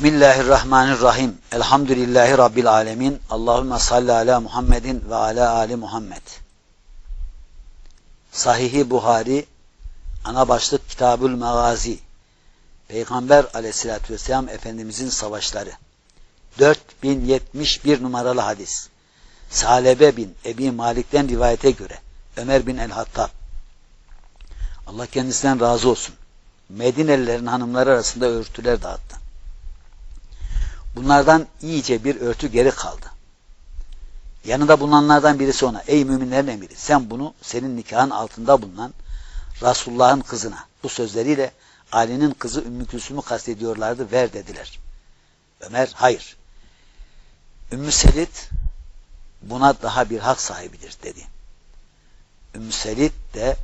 Bismillahirrahmanirrahim. Elhamdülillahi Rabbil alemin. Allahümme salli ala Muhammedin ve ala ali Muhammed. Sahihi Buhari, ana başlık Kitabül Magazi. Peygamber aleyhissalatü vesselam Efendimizin savaşları. 4071 numaralı hadis. Salebe bin Ebi Malik'ten rivayete göre Ömer bin el-Hattab Allah kendisinden razı olsun. Medinelilerin hanımları arasında örtüler dağıttı. Bunlardan iyice bir örtü geri kaldı. Yanında bulunanlardan birisi ona, ey müminlerin emiri sen bunu senin nikahın altında bulunan Resulullah'ın kızına bu sözleriyle Ali'nin kızı Ümmü Külsüm'ü kastediyorlardı, ver dediler. Ömer, hayır. Ümmü Selid buna daha bir hak sahibidir dedi. Ümmü Selid de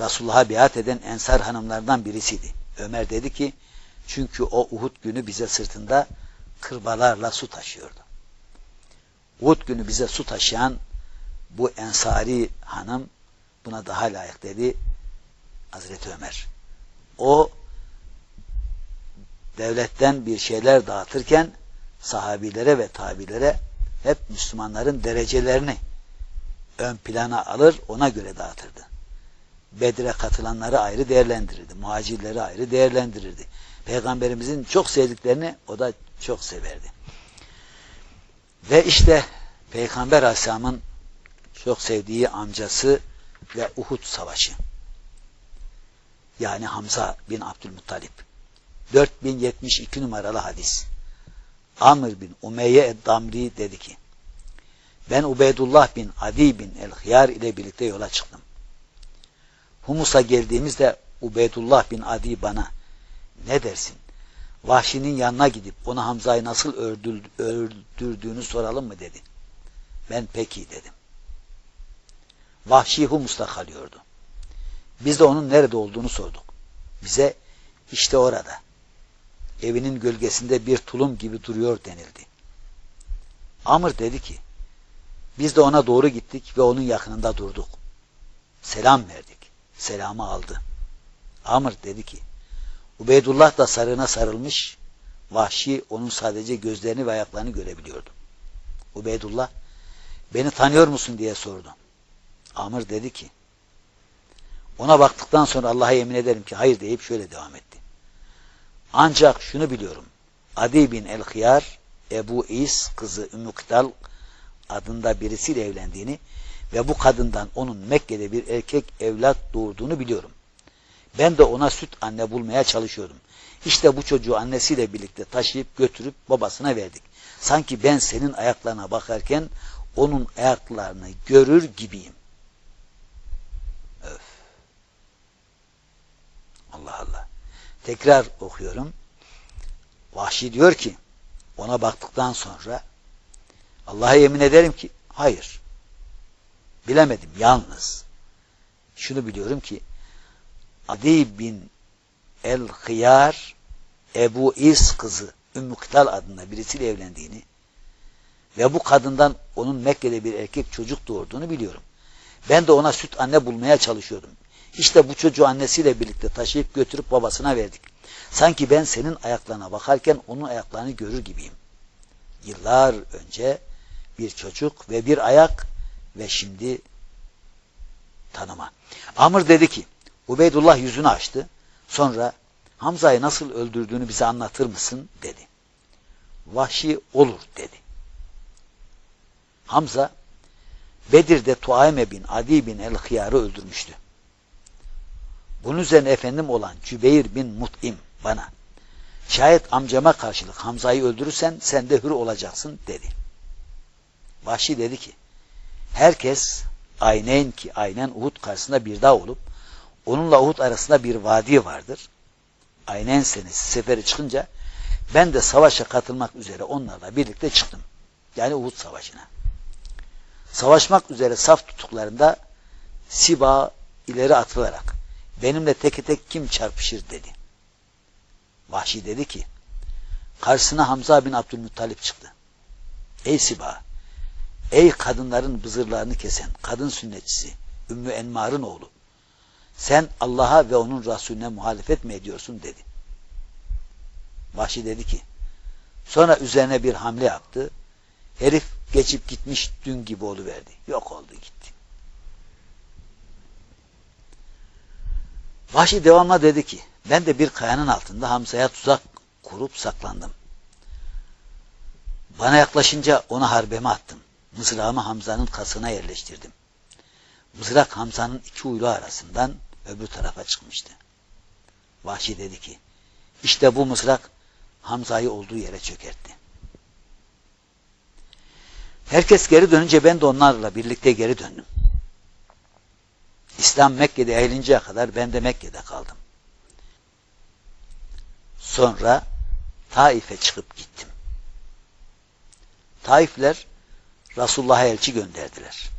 Resulullah'a biat eden ensar hanımlardan birisiydi. Ömer dedi ki, çünkü o Uhud günü bize sırtında kırbalarla su taşıyordu. Uhud günü bize su taşıyan bu ensari hanım buna daha layık dedi Hazreti Ömer. O devletten bir şeyler dağıtırken sahabilere ve tabilere hep Müslümanların derecelerini ön plana alır ona göre dağıtırdı. Bedir'e katılanları ayrı değerlendirirdi. Muhacirleri ayrı değerlendirirdi. Peygamberimizin çok sevdiklerini o da çok severdi. Ve işte Peygamber Aleyhisselam'ın çok sevdiği amcası ve Uhud Savaşı. Yani Hamza bin Abdülmuttalip. 4072 numaralı hadis. Amr bin Umeyye Eddamri dedi ki, ben Ubeydullah bin Adi bin El-Hiyar ile birlikte yola çıktım. Humus'a geldiğimizde Ubeydullah bin Adi bana, ne dersin? Vahşinin yanına gidip ona Hamza'yı nasıl öldürdüğünü soralım mı dedi. Ben peki dedim. Vahşi Humus'ta kalıyordu. Biz de onun nerede olduğunu sorduk. Bize işte orada. Evinin gölgesinde bir tulum gibi duruyor denildi. Amr dedi ki, biz de ona doğru gittik ve onun yakınında durduk. Selam verdik. Selamı aldı. Amr dedi ki, Ubeydullah da sarığına sarılmış, vahşi onun sadece gözlerini ve ayaklarını görebiliyordu. Ubeydullah, beni tanıyor musun diye sordu. Amr dedi ki, ona baktıktan sonra Allah'a yemin ederim ki hayır deyip şöyle devam etti. Ancak şunu biliyorum. Adi bin el-Hiyar, Ebu İs kızı Ümmü Kıtal adında birisiyle evlendiğini ve bu kadından onun Mekke'de bir erkek evlat doğurduğunu biliyorum. Ben de ona süt anne bulmaya çalışıyordum. İşte bu çocuğu annesiyle birlikte taşıyıp götürüp babasına verdik. Sanki ben senin ayaklarına bakarken onun ayaklarını görür gibiyim. Öf. Allah Allah. Tekrar okuyorum. Vahşi diyor ki ona baktıktan sonra Allah'a yemin ederim ki hayır. Bilemedim yalnız. Şunu biliyorum ki Adi bin el-Hıyar Ebu İs kızı Ümmü adında birisiyle evlendiğini ve bu kadından onun Mekke'de bir erkek çocuk doğurduğunu biliyorum. Ben de ona süt anne bulmaya çalışıyordum. İşte bu çocuğu annesiyle birlikte taşıyıp götürüp babasına verdik. Sanki ben senin ayaklarına bakarken onun ayaklarını görür gibiyim. Yıllar önce bir çocuk ve bir ayak ve şimdi tanıma. Amr dedi ki Ubeydullah yüzünü açtı. Sonra Hamza'yı nasıl öldürdüğünü bize anlatır mısın dedi. Vahşi olur dedi. Hamza Bedir'de Tuaime bin Adi bin el-Hıyar'ı öldürmüştü. Bunun üzerine efendim olan Cübeyr bin Mut'im bana şayet amcama karşılık Hamza'yı öldürürsen sen de hür olacaksın dedi. Vahşi dedi ki herkes aynen ki aynen Uhud karşısında bir dağ olup onunla Uhud arasında bir vadi vardır. Aynen senesi seferi çıkınca ben de savaşa katılmak üzere onlarla birlikte çıktım. Yani Uhud savaşına. Savaşmak üzere saf tutuklarında Siba ileri atılarak benimle tek tek kim çarpışır dedi. Vahşi dedi ki karşısına Hamza bin Abdülmuttalip çıktı. Ey Siba ey kadınların bızırlarını kesen kadın sünnetçisi Ümmü Enmar'ın oğlu sen Allah'a ve onun Resulüne muhalefet mi ediyorsun dedi. Vahşi dedi ki Sonra üzerine bir hamle yaptı. Herif geçip gitmiş dün gibi oluverdi. Yok oldu gitti. Vahşi devamla dedi ki ben de bir kayanın altında Hamza'ya tuzak kurup saklandım. Bana yaklaşınca onu harbeme attım. Mızrağımı Hamza'nın kasına yerleştirdim. Mızrak Hamza'nın iki uylu arasından öbür tarafa çıkmıştı. Vahşi dedi ki, işte bu mızrak Hamza'yı olduğu yere çökertti. Herkes geri dönünce ben de onlarla birlikte geri döndüm. İslam Mekke'de eğilinceye kadar ben de Mekke'de kaldım. Sonra Taif'e çıkıp gittim. Taifler Resulullah'a elçi gönderdiler.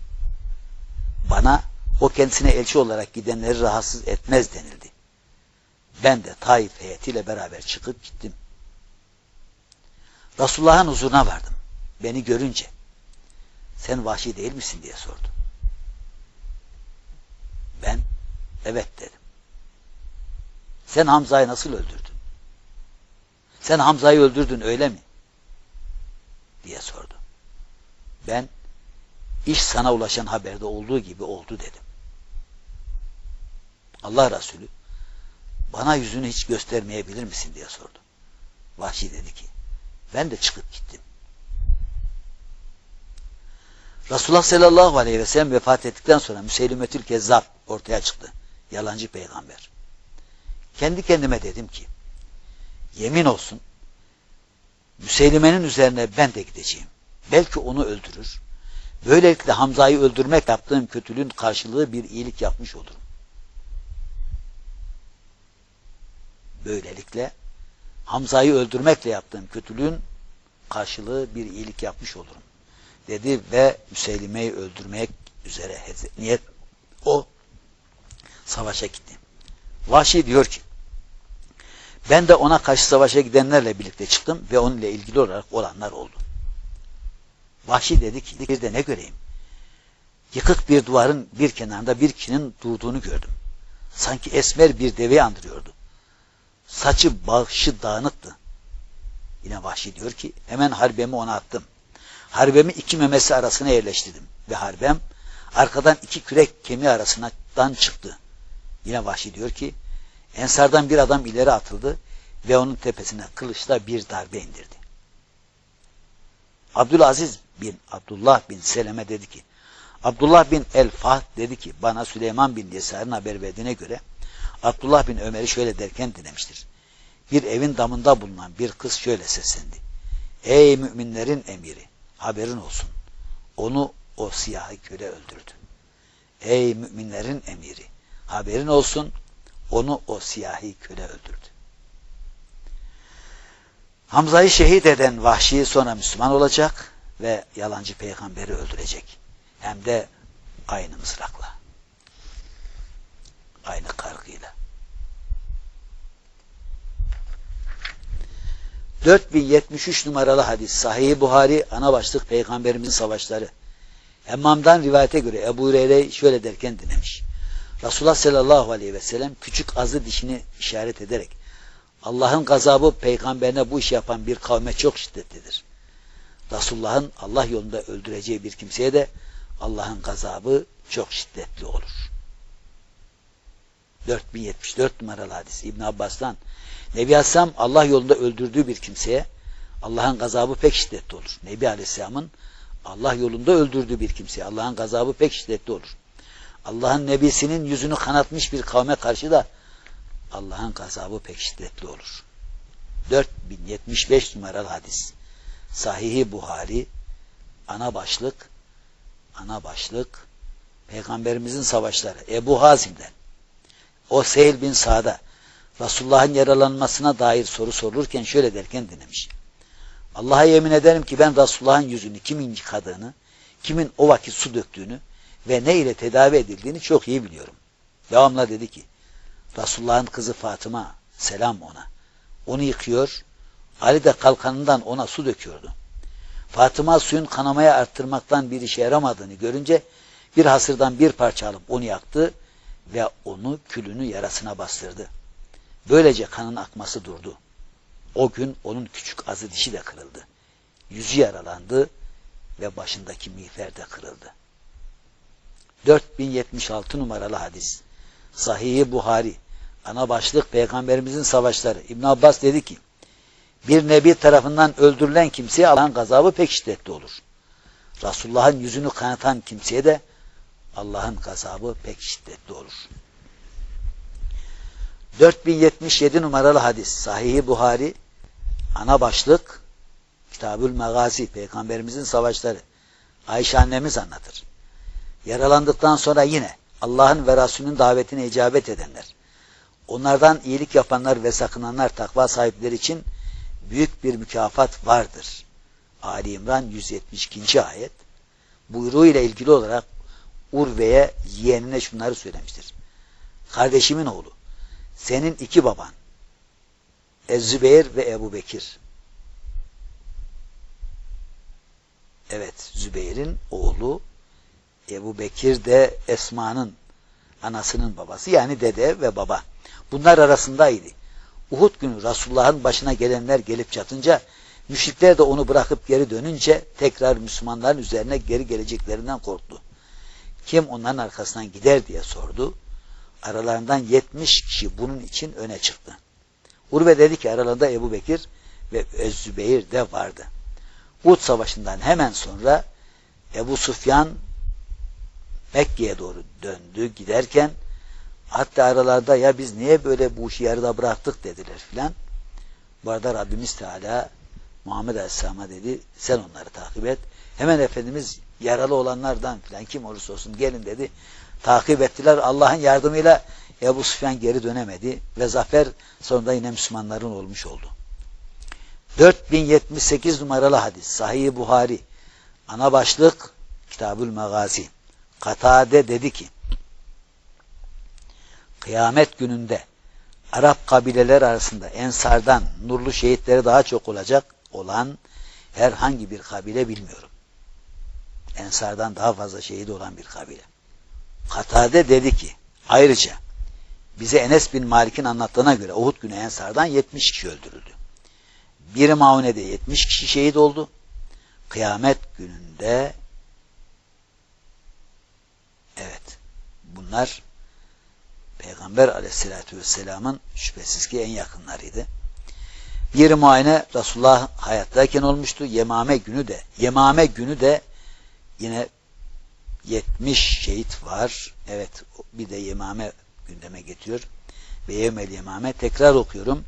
Bana o kendisine elçi olarak gidenleri rahatsız etmez denildi. Ben de Taif heyetiyle beraber çıkıp gittim. Resulullah'ın huzuruna vardım. Beni görünce sen vahşi değil misin diye sordu. Ben evet dedim. Sen Hamza'yı nasıl öldürdün? Sen Hamza'yı öldürdün öyle mi? diye sordu. Ben iş sana ulaşan haberde olduğu gibi oldu dedim. Allah Resulü bana yüzünü hiç göstermeyebilir misin diye sordu. Vahşi dedi ki ben de çıkıp gittim. Resulullah sallallahu aleyhi ve sellem vefat ettikten sonra Müseylimetül Kezzab ortaya çıktı. Yalancı peygamber. Kendi kendime dedim ki yemin olsun Müseylime'nin üzerine ben de gideceğim. Belki onu öldürür. Böylelikle Hamza'yı öldürmek yaptığım kötülüğün karşılığı bir iyilik yapmış olurum. Böylelikle Hamza'yı öldürmekle yaptığım kötülüğün karşılığı bir iyilik yapmış olurum. Dedi ve Müseylime'yi öldürmek üzere niyet o savaşa gitti. Vahşi diyor ki ben de ona karşı savaşa gidenlerle birlikte çıktım ve onunla ilgili olarak olanlar oldu. Vahşi dedi ki bir de ne göreyim? Yıkık bir duvarın bir kenarında bir kişinin durduğunu gördüm. Sanki esmer bir deveyi andırıyordu. Saçı başı dağınıktı. Yine Vahşi diyor ki hemen harbemi ona attım. Harbemi iki memesi arasına yerleştirdim. Ve harbem arkadan iki kürek kemiği arasından çıktı. Yine Vahşi diyor ki Ensardan bir adam ileri atıldı ve onun tepesine kılıçla bir darbe indirdi. Abdülaziz bin Abdullah bin Seleme dedi ki Abdullah bin El-Fah dedi ki bana Süleyman bin Yesar'ın haber verdiğine göre Abdullah bin Ömer'i şöyle derken dinlemiştir. Bir evin damında bulunan bir kız şöyle seslendi. Ey müminlerin emiri haberin olsun. Onu o siyahı köle öldürdü. Ey müminlerin emiri haberin olsun onu o siyahi köle öldürdü. Hamza'yı şehit eden vahşi sonra Müslüman olacak ve yalancı peygamberi öldürecek. Hem de aynı mızrakla. Aynı kargıyla. 4073 numaralı hadis. Sahih Buhari ana başlık peygamberimizin savaşları. Emmam'dan rivayete göre Ebu Hureyre şöyle derken dinlemiş. Resulullah sallallahu aleyhi ve sellem küçük azı dişini işaret ederek Allah'ın gazabı peygamberine bu işi yapan bir kavme çok şiddetlidir. Resulullah'ın Allah yolunda öldüreceği bir kimseye de Allah'ın gazabı çok şiddetli olur. 4074 numaralı hadis İbn Abbas'tan Nebi Aleyhisselam Allah yolunda öldürdüğü bir kimseye Allah'ın gazabı pek şiddetli olur. Nebi Aleyhisselam'ın Allah yolunda öldürdüğü bir kimseye Allah'ın gazabı pek şiddetli olur. Allah'ın nebisinin yüzünü kanatmış bir kavme karşı da Allah'ın gazabı pek şiddetli olur. 4075 numaralı hadis. Sahihi Buhari ana başlık ana başlık Peygamberimizin savaşları Ebu Hazim'den o Sehil bin Sa'da Resulullah'ın yaralanmasına dair soru sorulurken şöyle derken dinlemiş. Allah'a yemin ederim ki ben Resulullah'ın yüzünü kimin yıkadığını, kimin o vakit su döktüğünü ve ne ile tedavi edildiğini çok iyi biliyorum. Devamla dedi ki Resulullah'ın kızı Fatıma selam ona. Onu yıkıyor. Ali de kalkanından ona su döküyordu. Fatıma suyun kanamaya arttırmaktan bir işe yaramadığını görünce bir hasırdan bir parça alıp onu yaktı ve onu külünü yarasına bastırdı. Böylece kanın akması durdu. O gün onun küçük azı dişi de kırıldı. Yüzü yaralandı ve başındaki miğfer de kırıldı. 4076 numaralı hadis. Sahih-i Buhari. Ana başlık Peygamberimizin savaşları. İbn Abbas dedi ki, bir nebi tarafından öldürülen kimseye Allah'ın gazabı pek şiddetli olur. Resulullah'ın yüzünü kanatan kimseye de Allah'ın gazabı pek şiddetli olur. 4077 numaralı hadis. Sahih-i Buhari. Ana başlık Kitabül Megazi. Peygamberimizin savaşları. Ayşe annemiz anlatır. Yaralandıktan sonra yine Allah'ın ve Resulünün davetine icabet edenler, onlardan iyilik yapanlar ve sakınanlar takva sahipleri için büyük bir mükafat vardır. Ali İmran 172. ayet buyruğu ile ilgili olarak Urve'ye yeğenine şunları söylemiştir. Kardeşimin oğlu, senin iki baban, Ezzübeyir ve Ebu Bekir. Evet, Zübeyir'in oğlu Ebu Bekir de Esma'nın anasının babası yani dede ve baba. Bunlar arasındaydı. Uhud günü Resulullah'ın başına gelenler gelip çatınca müşrikler de onu bırakıp geri dönünce tekrar Müslümanların üzerine geri geleceklerinden korktu. Kim onların arkasından gider diye sordu. Aralarından 70 kişi bunun için öne çıktı. Urve dedi ki aralarında Ebu Bekir ve Ezzübeyir de vardı. Uhud savaşından hemen sonra Ebu Sufyan Mekke'ye doğru döndü giderken hatta aralarda ya biz niye böyle bu işi yarıda bıraktık dediler filan. Bu arada Rabbimiz Teala Muhammed Aleyhisselam'a dedi sen onları takip et. Hemen Efendimiz yaralı olanlardan filan kim olursa olsun gelin dedi. Takip ettiler. Allah'ın yardımıyla Ebu Süfyan geri dönemedi ve zafer sonunda yine Müslümanların olmuş oldu. 4078 numaralı hadis Sahih Buhari ana başlık Kitabül Magazi Katade dedi ki kıyamet gününde Arap kabileler arasında Ensardan nurlu şehitleri daha çok olacak olan herhangi bir kabile bilmiyorum. Ensardan daha fazla şehit olan bir kabile. Katade dedi ki ayrıca bize Enes bin Malik'in anlattığına göre Uhud günü Ensardan 70 kişi öldürüldü. Bir Maune'de 70 kişi şehit oldu. Kıyamet gününde Evet. Bunlar Peygamber aleyhissalatü vesselamın şüphesiz ki en yakınlarıydı. Bir muayene Resulullah hayattayken olmuştu. Yemame günü de Yemame günü de yine 70 şehit var. Evet bir de Yemame gündeme getiriyor. Ve Yevmel Yemame tekrar okuyorum.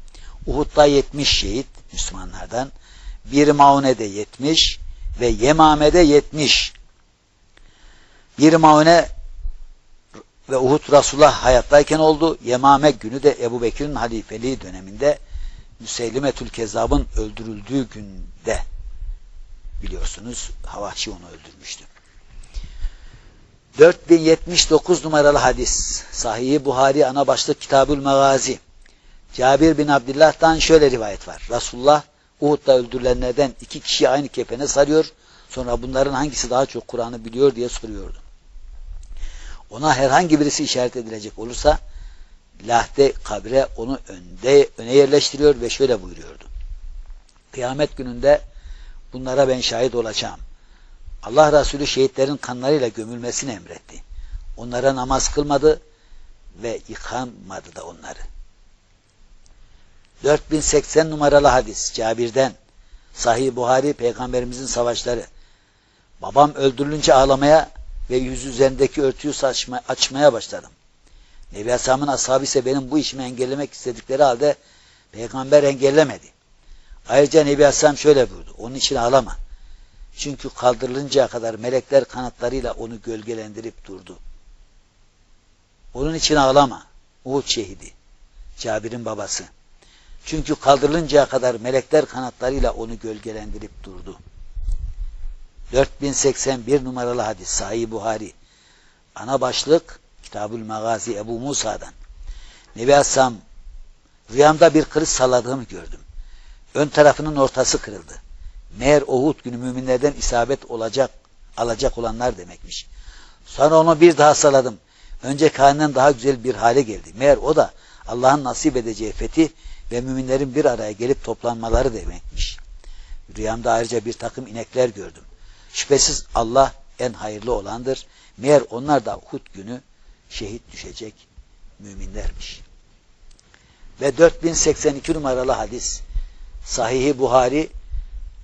Uhud'da 70 şehit Müslümanlardan. Bir Maune'de 70 ve Yemame'de 70. Bir Maune ve Uhud Resulullah hayattayken oldu. Yemame günü de Ebu Bekir'in halifeliği döneminde Müseylimetül Kezab'ın öldürüldüğü günde biliyorsunuz Havahşi onu öldürmüştü. 4079 numaralı hadis Sahih Buhari ana başlık Kitabül Megazi Cabir bin Abdullah'tan şöyle rivayet var. Resulullah Uhud'da öldürülenlerden iki kişi aynı kefene sarıyor. Sonra bunların hangisi daha çok Kur'an'ı biliyor diye soruyordu. Ona herhangi birisi işaret edilecek olursa lahde kabre onu önde öne yerleştiriyor ve şöyle buyuruyordu. Kıyamet gününde bunlara ben şahit olacağım. Allah Resulü şehitlerin kanlarıyla gömülmesini emretti. Onlara namaz kılmadı ve yıkanmadı da onları. 4080 numaralı hadis Cabir'den Sahih Buhari Peygamberimizin savaşları babam öldürülünce ağlamaya ve yüz üzerindeki örtüyü saçma, açmaya başladım. Nebi Aleyhisselam'ın ashabı ise benim bu işimi engellemek istedikleri halde peygamber engellemedi. Ayrıca Nebi Aleyhisselam şöyle buyurdu. Onun için ağlama. Çünkü kaldırılıncaya kadar melekler kanatlarıyla onu gölgelendirip durdu. Onun için ağlama. Uhud şehidi. Cabir'in babası. Çünkü kaldırılıncaya kadar melekler kanatlarıyla onu gölgelendirip durdu. 4081 numaralı hadis Sahih Buhari. Ana başlık Kitabül Magazi Ebu Musa'dan. Nebi Asam rüyamda bir kılıç salladığımı gördüm. Ön tarafının ortası kırıldı. Meğer Uhud günü müminlerden isabet olacak, alacak olanlar demekmiş. Sonra onu bir daha salladım. Önce halinden daha güzel bir hale geldi. Meğer o da Allah'ın nasip edeceği fethi ve müminlerin bir araya gelip toplanmaları demekmiş. Rüyamda ayrıca bir takım inekler gördüm. Şüphesiz Allah en hayırlı olandır. Meğer onlar da Uhud günü şehit düşecek müminlermiş. Ve 4082 numaralı hadis Sahih-i Buhari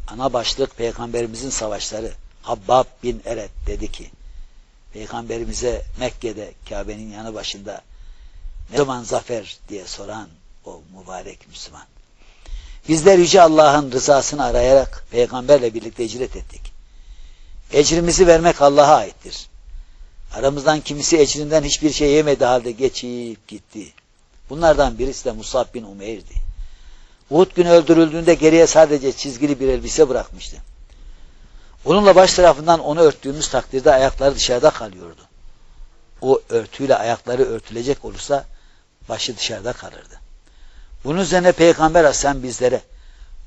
ana başlık Peygamberimizin savaşları Habbab bin Eret dedi ki Peygamberimize Mekke'de Kabe'nin yanı başında ne zaman zafer diye soran o mübarek Müslüman. Bizler Yüce Allah'ın rızasını arayarak peygamberle birlikte ecret ettik. Ecrimizi vermek Allah'a aittir. Aramızdan kimisi ecrinden hiçbir şey yemedi halde geçip gitti. Bunlardan birisi de Musab bin Umeyr'di. Uhud günü öldürüldüğünde geriye sadece çizgili bir elbise bırakmıştı. Onunla baş tarafından onu örttüğümüz takdirde ayakları dışarıda kalıyordu. O örtüyle ayakları örtülecek olursa başı dışarıda kalırdı. Bunun üzerine Peygamber Aleyhisselam bizlere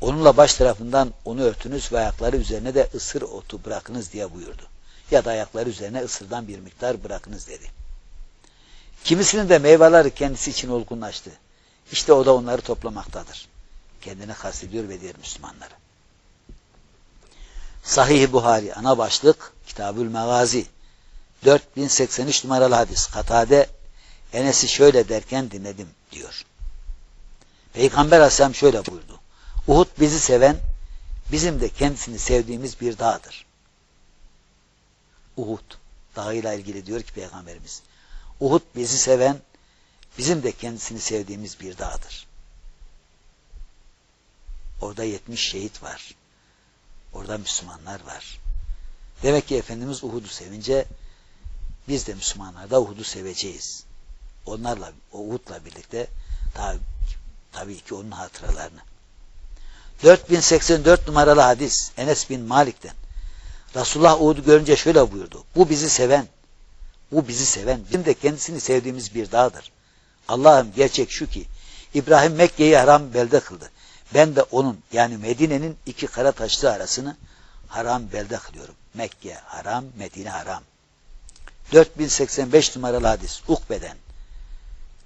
onunla baş tarafından onu örtünüz ve ayakları üzerine de ısır otu bırakınız diye buyurdu. Ya da ayakları üzerine ısırdan bir miktar bırakınız dedi. Kimisinin de meyveleri kendisi için olgunlaştı. İşte o da onları toplamaktadır. Kendine kastediyor ve diğer Müslümanları. Sahih-i Buhari ana başlık Kitabül Megazi 4083 numaralı hadis. Katade Enes'i şöyle derken dinledim diyor. Peygamber Aleyhisselam şöyle buyurdu. Uhud bizi seven, bizim de kendisini sevdiğimiz bir dağdır. Uhud dağıyla ilgili diyor ki Peygamberimiz. Uhud bizi seven, bizim de kendisini sevdiğimiz bir dağdır. Orada 70 şehit var. Orada Müslümanlar var. Demek ki Efendimiz Uhud'u sevince biz de Müslümanlar da Uhud'u seveceğiz. Onlarla, Uhud'la birlikte tabi, tabii ki onun hatıralarını. 4084 numaralı hadis Enes bin Malik'ten. Resulullah Uhud'u görünce şöyle buyurdu. Bu bizi seven, bu bizi seven, bizim de kendisini sevdiğimiz bir dağdır. Allah'ım gerçek şu ki, İbrahim Mekke'yi haram belde kıldı. Ben de onun yani Medine'nin iki kara taşlı arasını haram belde kılıyorum. Mekke haram, Medine haram. 4085 numaralı hadis Ukbe'den.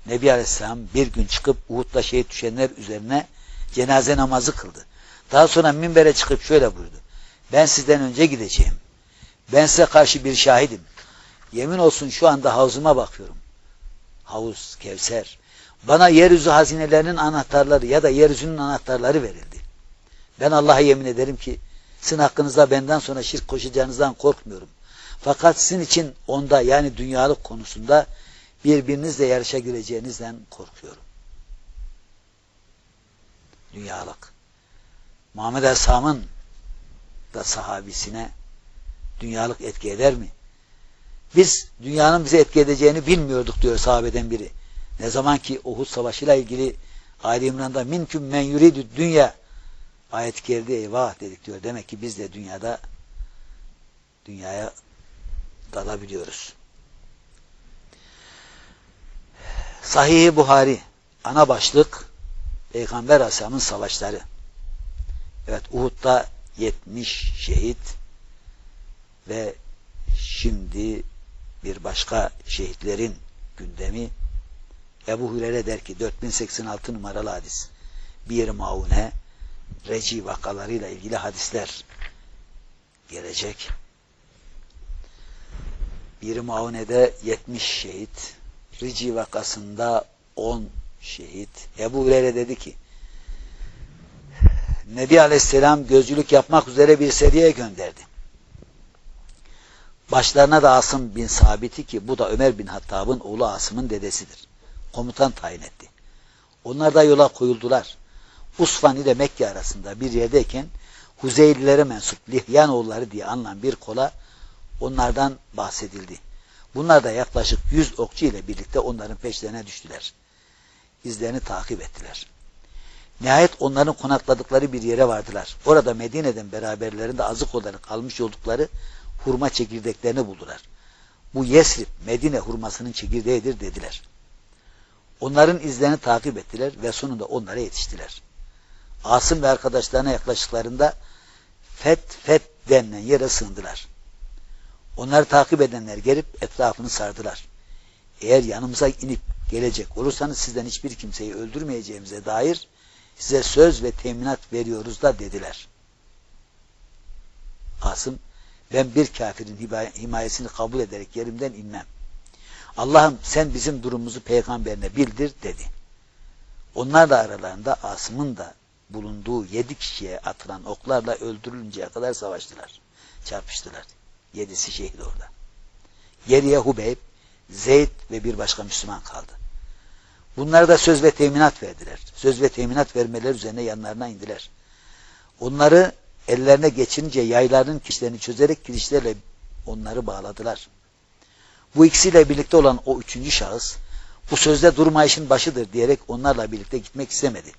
Nebi Aleyhisselam bir gün çıkıp Uhud'da şehit düşenler üzerine cenaze namazı kıldı. Daha sonra minbere çıkıp şöyle buyurdu. Ben sizden önce gideceğim. Ben size karşı bir şahidim. Yemin olsun şu anda havuzuma bakıyorum. Havuz, Kevser. Bana yeryüzü hazinelerinin anahtarları ya da yeryüzünün anahtarları verildi. Ben Allah'a yemin ederim ki sizin hakkınızda benden sonra şirk koşacağınızdan korkmuyorum. Fakat sizin için onda yani dünyalık konusunda birbirinizle yarışa gireceğinizden korkuyorum. Dünyalık. Muhammed Aleyhisselam'ın da sahabisine dünyalık etki eder mi? Biz dünyanın bize etki edeceğini bilmiyorduk diyor sahabeden biri. Ne zaman ki Uhud Savaşı'yla ilgili Ali İmran'da minküm men yuridü dünya ayet geldi eyvah dedik diyor. Demek ki biz de dünyada dünyaya dalabiliyoruz. Sahih-i Buhari ana başlık Peygamber Aleyhisselam'ın savaşları. Evet Uhud'da 70 şehit ve şimdi bir başka şehitlerin gündemi Ebu Hureyre der ki 4086 numaralı hadis bir maune reci vakalarıyla ilgili hadisler gelecek. Bir maunede 70 şehit Rici vakasında 10 şehit. Ebu Hureyre dedi ki Nebi Aleyhisselam gözcülük yapmak üzere bir seriye gönderdi. Başlarına da Asım bin Sabit'i ki bu da Ömer bin Hattab'ın oğlu Asım'ın dedesidir. Komutan tayin etti. Onlar da yola koyuldular. Usfan ile Mekke arasında bir yerdeyken Huzeylilere mensup Lihyanoğulları diye anılan bir kola onlardan bahsedildi. Bunlar da yaklaşık yüz okçu ile birlikte onların peşlerine düştüler. İzlerini takip ettiler. Nihayet onların konakladıkları bir yere vardılar. Orada Medine'den beraberlerinde azık olarak almış oldukları hurma çekirdeklerini buldular. Bu Yesrib, Medine hurmasının çekirdeğidir dediler. Onların izlerini takip ettiler ve sonunda onlara yetiştiler. Asım ve arkadaşlarına yaklaştıklarında Fet Fet denilen yere sığındılar. Onları takip edenler gelip etrafını sardılar. Eğer yanımıza inip gelecek olursanız sizden hiçbir kimseyi öldürmeyeceğimize dair size söz ve teminat veriyoruz da dediler. Asım ben bir kafirin himayesini kabul ederek yerimden inmem. Allah'ım sen bizim durumumuzu peygamberine bildir dedi. Onlar da aralarında Asım'ın da bulunduğu yedi kişiye atılan oklarla öldürülünceye kadar savaştılar. Çarpıştılar. Yedisi şehit orada. Geriye Hubeyb, Zeyd ve bir başka Müslüman kaldı. Bunlara da söz ve teminat verdiler. Söz ve teminat vermeler üzerine yanlarına indiler. Onları ellerine geçirince yaylarının kişilerini çözerek kirişlerle onları bağladılar. Bu ikisiyle birlikte olan o üçüncü şahıs bu sözde durmayışın başıdır diyerek onlarla birlikte gitmek istemedi.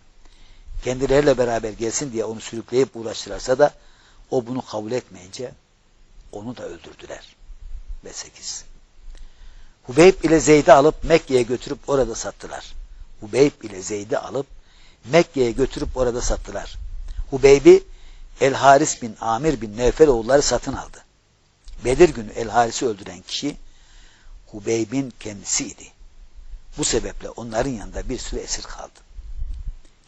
Kendileriyle beraber gelsin diye onu sürükleyip uğraştırarsa da o bunu kabul etmeyince onu da öldürdüler. Ve sekiz. Hubeyb ile Zeyd'i alıp Mekke'ye götürüp orada sattılar. Hubeyb ile Zeyd'i alıp Mekke'ye götürüp orada sattılar. Hubeyb'i El Haris bin Amir bin Nevfel oğulları satın aldı. Bedir günü El Haris'i öldüren kişi Hubeyb'in kendisiydi. Bu sebeple onların yanında bir süre esir kaldı.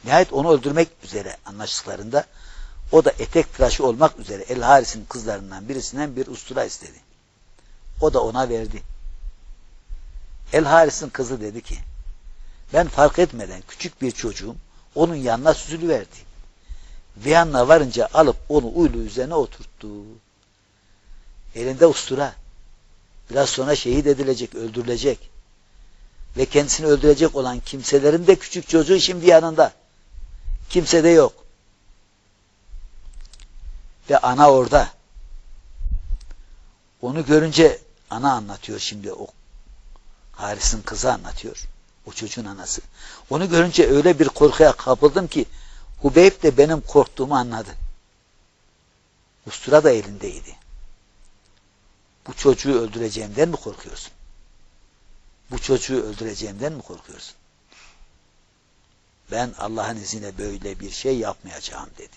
Nihayet onu öldürmek üzere anlaştıklarında o da etek tıraşı olmak üzere El Haris'in kızlarından birisinden bir ustura istedi. O da ona verdi. El Haris'in kızı dedi ki ben fark etmeden küçük bir çocuğum onun yanına süzülüverdi. Viyanna varınca alıp onu uylu üzerine oturttu. Elinde ustura. Biraz sonra şehit edilecek, öldürülecek. Ve kendisini öldürecek olan kimselerin de küçük çocuğu şimdi yanında. Kimse de yok. Ve ana orada. Onu görünce ana anlatıyor şimdi o Haris'in kızı anlatıyor. O çocuğun anası. Onu görünce öyle bir korkuya kapıldım ki Hubeyb de benim korktuğumu anladı. Ustura da elindeydi. Bu çocuğu öldüreceğimden mi korkuyorsun? Bu çocuğu öldüreceğimden mi korkuyorsun? Ben Allah'ın izniyle böyle bir şey yapmayacağım dedi.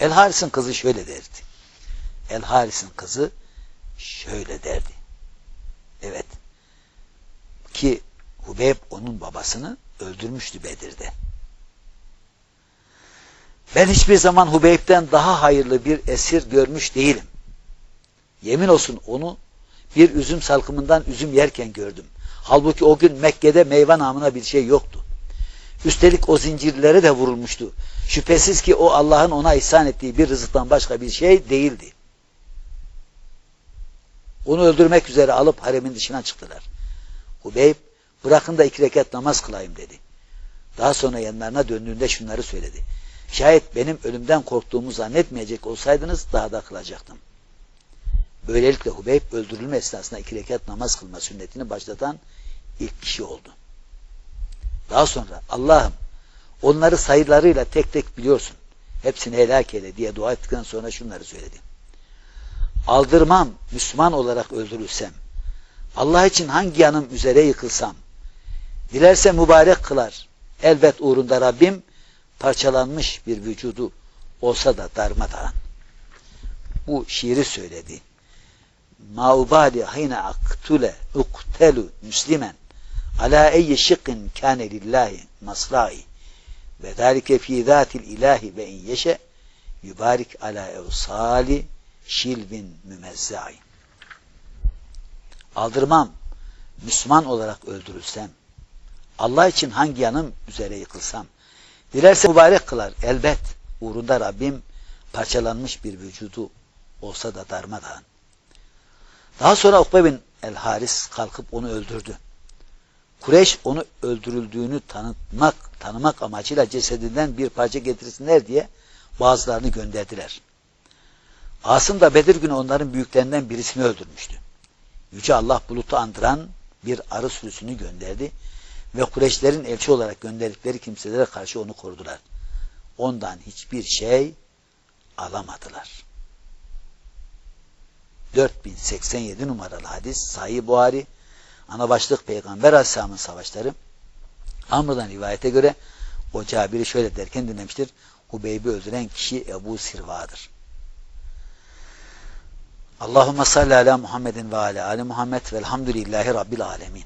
El Haris'in kızı şöyle derdi. El Haris'in kızı şöyle derdi. Evet. Ki Hubeyb onun babasını öldürmüştü Bedir'de. Ben hiçbir zaman Hubeyb'den daha hayırlı bir esir görmüş değilim. Yemin olsun onu bir üzüm salkımından üzüm yerken gördüm. Halbuki o gün Mekke'de meyve namına bir şey yoktu. Üstelik o zincirlere de vurulmuştu. Şüphesiz ki o Allah'ın ona ihsan ettiği bir rızıktan başka bir şey değildi. Onu öldürmek üzere alıp haremin dışına çıktılar. Hubeyb bırakın da iki rekat namaz kılayım dedi. Daha sonra yanlarına döndüğünde şunları söyledi. Şayet benim ölümden korktuğumu zannetmeyecek olsaydınız daha da kılacaktım. Böylelikle Hubeyb öldürülme esnasında iki rekat namaz kılma sünnetini başlatan ilk kişi oldu. Daha sonra Allah'ım onları sayılarıyla tek tek biliyorsun. Hepsini helak eyle diye dua ettikten sonra şunları söyledi. Aldırmam Müslüman olarak öldürülsem, Allah için hangi yanım üzere yıkılsam, dilerse mübarek kılar. Elbet uğrunda Rabbim parçalanmış bir vücudu olsa da darmadağın. Bu şiiri söyledi. Maubali hine aktule uktelu müslimen ala eyyi şıkkın kâne lillahi maslahi ve zâlike fî zâtil ilahi ve in yeşe yubarik ala evsali şilbin mümezzai. Aldırmam, Müslüman olarak öldürülsem, Allah için hangi yanım üzere yıkılsam, dilerse mübarek kılar elbet, uğrunda Rabbim parçalanmış bir vücudu olsa da darmadağın. Daha sonra Ukbe bin el-Haris kalkıp onu öldürdü. Kureş onu öldürüldüğünü tanıtmak, tanımak amacıyla cesedinden bir parça getirsinler diye bazılarını gönderdiler. Asım da Bedir günü onların büyüklerinden birisini öldürmüştü. Yüce Allah bulutu andıran bir arı sürüsünü gönderdi ve Kureyşlerin elçi olarak gönderdikleri kimselere karşı onu korudular. Ondan hiçbir şey alamadılar. 4087 numaralı hadis Sahih Buhari ana başlık Peygamber Aleyhisselam'ın savaşları Amr'dan rivayete göre o Cabir'i şöyle derken dinlemiştir. Hubeyb'i öldüren kişi Ebu Sirva'dır. Allahumme salli ala Muhammedin ve ala ali Muhammed velhamdülillahi rabbil alemin.